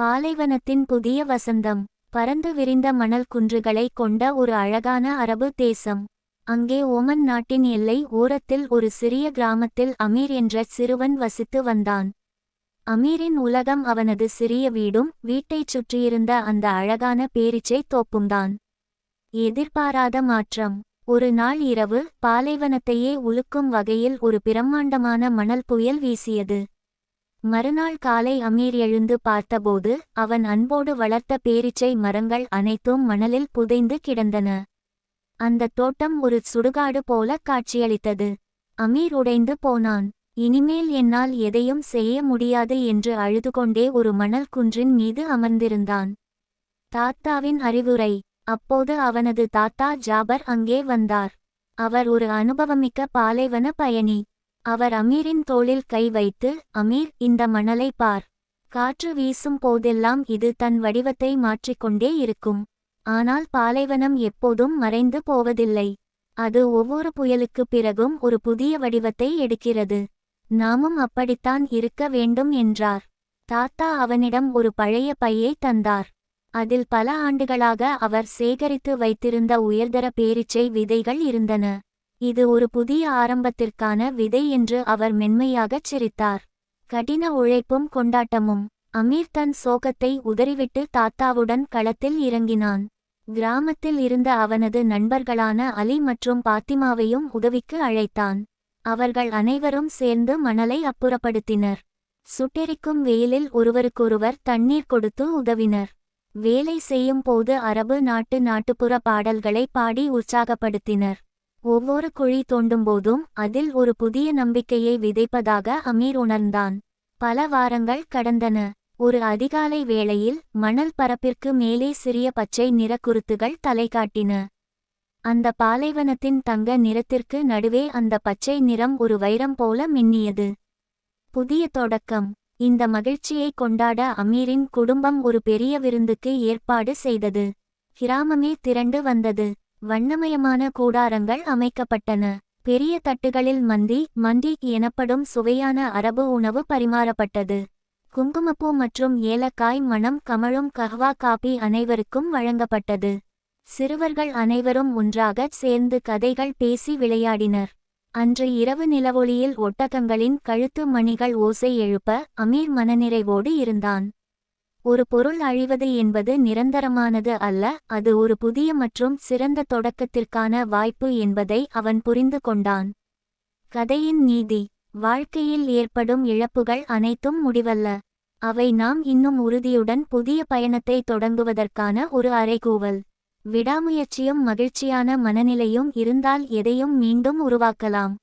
பாலைவனத்தின் புதிய வசந்தம் பரந்து விரிந்த மணல் குன்றுகளை கொண்ட ஒரு அழகான அரபு தேசம். அங்கே ஓமன் நாட்டின் எல்லை ஓரத்தில் ஒரு சிறிய கிராமத்தில் அமீர் என்ற சிறுவன் வசித்து வந்தான். அமீரின் உலகம் அவனது சிறிய வீடும் வீட்டைச் சுற்றியிருந்த அந்த அழகான பேரிச்சை தோப்பும்தான். எதிர்பாராத மாற்றம். ஒரு நாள் இரவு பாலைவனத்தையே உலுக்கும் வகையில் ஒரு பிரம்மாண்டமான மணல் புயல் வீசியது. மறுநாள் காலை அமீர் எழுந்து பார்த்தபோது அவன் அன்போடு வளர்த்த பேரிச்சை மரங்கள் அனைத்தும் மணலில் புதைந்து கிடந்தன. அந்த தோட்டம் ஒரு சுடுகாடு போல காட்சியளித்தது. அமீர் உடைந்து போனான். இனிமேல் என்னால் எதையும் செய்ய முடியாது என்று அழுதுகொண்டே ஒரு மணல் குன்றின் மீது அமர்ந்திருந்தான். தாத்தாவின் அறிவுரை. அப்போது அவனது தாத்தா ஜாபர் அங்கே வந்தார். அவர் ஒரு அனுபவமிக்க பாலைவன பயணி. அவர் அமீரின் தோளில் கை வைத்து அமீர் இந்த மணலை பார். காற்று வீசும் போதெல்லாம் இது தன் வடிவத்தை மாற்றிக்கொண்டே இருக்கும். ஆனால் பாலைவனம் எப்போதும் மறைந்து போவதில்லை. அது ஒவ்வொரு புயலுக்குப் பிறகும் ஒரு புதிய வடிவத்தை எடுக்கிறது. நாமும் அப்படித்தான் இருக்க வேண்டும் என்றார். தாத்தா அவனிடம் ஒரு பழைய பையை தந்தார். அதில் பல ஆண்டுகளாக அவர் சேகரித்து வைத்திருந்த உயர்தர பேரிச்சை விதைகள் இருந்தன. இது ஒரு புதிய ஆரம்பத்திற்கான விதை என்று அவர் மென்மையாகச் சிரித்தார். கடின உழைப்பும் கொண்டாட்டமும். அமீர் தன் சோகத்தை உதறிவிட்டு தாத்தாவுடன் களத்தில் இறங்கினான். கிராமத்தில் இருந்த அவனது நண்பர்களான அலி மற்றும் பாத்திமாவையும் உதவிக்கு அழைத்தான். அவர்கள் அனைவரும் சேர்ந்து மணலை அப்புறப்படுத்தினர். சுட்டெரிக்கும் வெயிலில் ஒருவருக்கொருவர் தண்ணீர் கொடுத்து உதவினர். வேலை செய்யும் போது அரபு நாட்டு நாட்டுப்புற பாடல்களை பாடி உற்சாகப்படுத்தினர். ஒவ்வொரு குழி தோண்டும்போதும் அதில் ஒரு புதிய நம்பிக்கையை விதைப்பதாக அமீர் உணர்ந்தான். பல வாரங்கள் கடந்தன. ஒரு அதிகாலை வேளையில் மணல் பரப்பிற்கு மேலே சிறிய பச்சை நிறக்குருத்துகள் தலை காட்டின. அந்த பாலைவனத்தின் தங்க நிறத்திற்கு நடுவே அந்த பச்சை நிறம் ஒரு வைரம் போல மின்னியது. புதிய தொடக்கம். இந்த மகிழ்ச்சியை கொண்டாட அமீரின் குடும்பம் ஒரு பெரிய விருந்துக்கு ஏற்பாடு செய்தது. கிராமமே திரண்டு வந்தது. வண்ணமயமான கூடாரங்கள் அமைக்கப்பட்டன. பெரிய தட்டுகளில் மந்தி மந்தி எனப்படும் சுவையான அரபு உணவு பரிமாறப்பட்டது. குங்குமப்பூ மற்றும் ஏலக்காய் மணம் கமழும் கஹ்வா காபி அனைவருக்கும் வழங்கப்பட்டது. சிறுவர்கள் அனைவரும் ஒன்றாகச் சேர்ந்து கதைகள் பேசி விளையாடினர். அன்று இரவு நிலவொளியில் ஒட்டகங்களின் கழுத்து மணிகள் ஓசை எழுப்ப அமீர் மனநிறைவோடு இருந்தான். ஒரு பொருள் அழிவது என்பது நிரந்தரமானது அல்ல அது ஒரு புதிய மற்றும் சிறந்த தொடக்கத்திற்கான வாய்ப்பு என்பதை அவன் புரிந்து கொண்டான். கதையின் நீதி. வாழ்க்கையில் ஏற்படும் இழப்புகள் அனைத்தும் முடிவல்ல. அவை நாம் இன்னும் உறுதியுடன் புதிய பயணத்தை தொடங்குவதற்கான ஒரு அறைகூவல். விடாமுயற்சியும் மகிழ்ச்சியான மனநிலையும் இருந்தால் எதையும் மீண்டும் உருவாக்கலாம்.